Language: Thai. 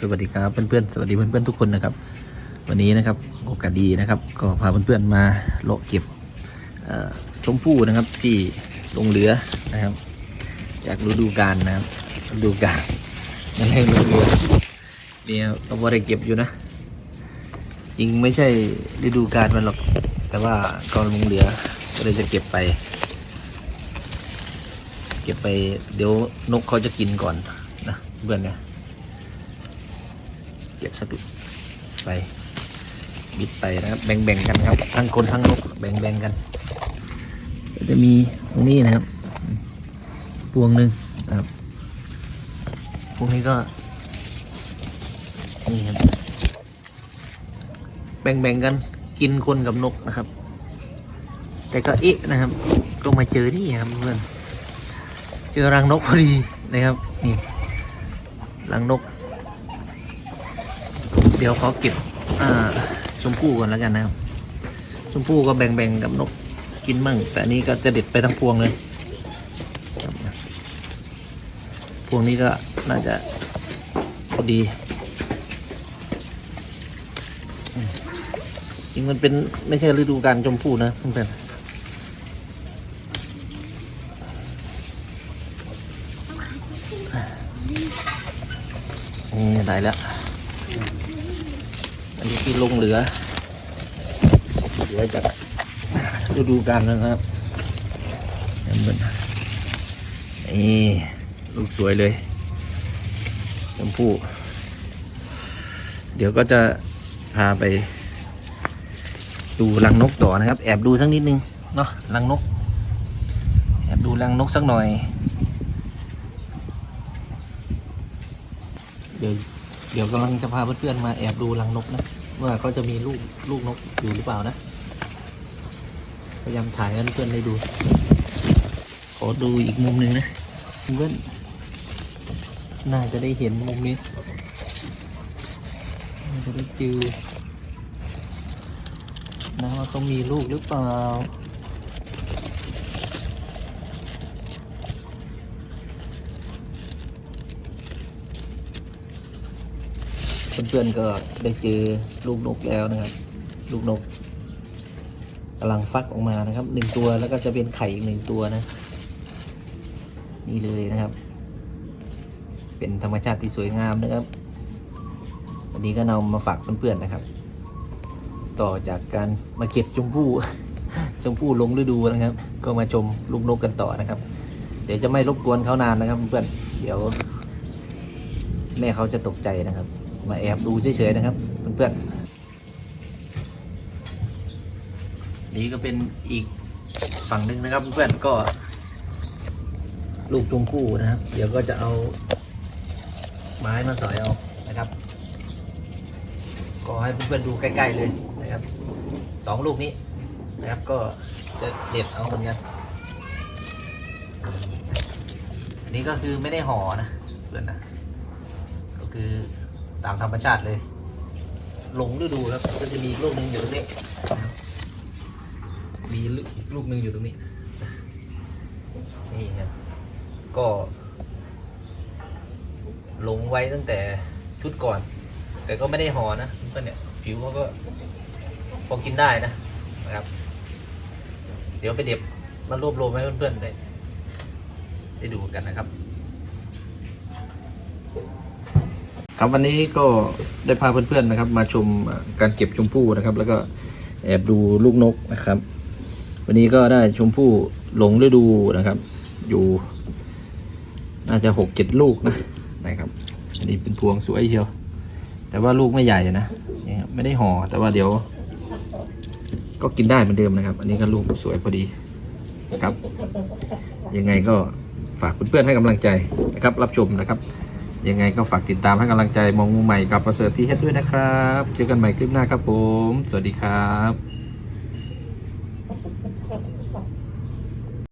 สวัสดีครับเพื่อนๆสวัสดีเพื่อนๆทุกคนนะครับ วันนี้นะครับโอกาสดีนะครับ ก็พาเพื่อนๆมาเลาะเก็บเอ่อชมพู่นะครับที่ลงเรือนะครับจากฤดูกาลนะครับฤดูกาลนั่นแหละลงเรือเนี่ยก็พอได้เก็บอยู่นะจริงไม่ใช่ฤดูกาลมันหรอก แต่ว่าก่อนลงเรือก็เลยจะเก็บไป เก็บไปเดี๋ยวนกเขาจะกินก่อนนะเพื่อนเนี่ย เก็บสักไปบิดไปนะครับแบ่งๆกันครับ ทั้งคนทั้งนกแบ่งๆกัน จะมีตรงนี้นะครับพวงหนึ่งนะครับพวกนี้ก็นี่ครับแบ่งๆกันกินคนกับนกนะครับ แต่ก็เอ๊ะนะครับ ก็มาเจอนี่ครับเพื่อนเจอรังนกพอดีนะครับ นี่รังนก เดี๋ยวขอเก็บชมพู่ก่อนแล้วกันนะครับ ชมพู่ก็แบ่งๆกับนกกินมั่ง แต่นี้ก็จะเด็ดไปทั้งพวงเลย พวงนี้ก็น่าจะพอดีจริงมันเป็นไม่ใช่ฤดูการชมพู่นะเพื่อนนี่ได้แล้ว อันนี้คือลงเหลือ เหลือจากฤดูกาลนะครับเห็นมันนี่ลูกสวยเลยชมพู่เดี๋ยวก็จะพาไป ดูรังนกต่อนะครับ แอบดูสักนิดนึงเนาะรังนก แอบดูรังนกสักหน่อย เดี๋ยวเดี๋ยวกำลังจะพาเพื่อนๆมาแอบดูรังนกนะ ว่าเขาจะมีลูกลูกนกอยู่หรือเปล่านะ พยายามถ่ายให้เพื่อนได้ดู ขอดูอีกมุมหนึ่งนะเพื่อนน่าจะได้เห็นมุมนี้น่าจะได้เจอนะว่าเขามีลูกหรือเปล่า เพื่อนๆก็ได้เจอลูกนกแล้วนะครับ ลูกนกกำลังฟักออกมานะครับหนึ่งตัวแล้วก็จะเป็นไข่อีกหนึ่งตัวนะ นี่เลยนะครับ เป็นธรรมชาติที่สวยงามนะครับ วันนี้ก็นำมาฝากเพื่อนๆนะครับ ต่อจากการมาเก็บชมพู่ชมพู่ลงฤดูนะครับ ก็มาชมลูกนกกันต่อนะครับ เดี๋ยวจะไม่รบกวนเขานานนะครับเพื่อนเดี๋ยวแม่เขาจะตกใจนะครับ มาแอบดูเฉยๆนะครับเพื่อนๆนี่ก็เป็นอีกฝั่งหนึ่งนะครับเพื่อนๆก็ ลูกชมพู่นะครับ เดี๋ยวก็จะเอาไม้มาสอยเอานะครับ ก็ให้เพื่อนๆดูใกล้ๆเลยนะครับสองลูกนี้นะครับก็จะเด็ดเอาเหมือนกันนนี้ก็คือไม่ได้ห่อนะเพื่อนนะ ตามธรรมชาติเลย หลงฤดูครับ ก็จะมีอีกลูกหนึ่งอยู่ตรงนี้ มีลูกอีกลูกหนึ่งอยู่ตรงนี้ นี่ครับ ก็หลงไว้ตั้งแต่ชุดก่อน แต่ก็ไม่ได้ห่อนะเพื่อนเนี่ย ผิวเขาก็พอกินได้นะนะครับ เดี๋ยวไปเด็บมารวบรวมให้เพื่อนๆได้ได้ดูกันนะครับ ครับวันนี้ก็ได้พาเพื่อนๆนะครับ มาชมการเก็บชมพู่นะครับ แล้วก็แอบดูลูกนกนะครับ วันนี้ก็ได้ชมพู่หลงฤดูนะครับ อยู่ น่าจะหกเจ็ดลูกนะนะครับอันนี้เป็นพวงสวยเชียว แต่ว่าลูกไม่ใหญ่นะนะไม่ได้ห่อแต่ว่าเดี๋ยว ก็กินได้เหมือนเดิมนะครับ อันนี้ก็ลูกสวยพอดีนะครับ ยังไงก็ฝากเพื่อนๆให้กำลังใจนะครับ รับชมนะครับ ยังไงก็ฝากติดตามให้กำลังใจมองมุมใหม่กับประเสริฐที่เฮ็ดด้วยนะครับ เจอกันใหม่คลิปหน้าครับผม สวัสดีครับ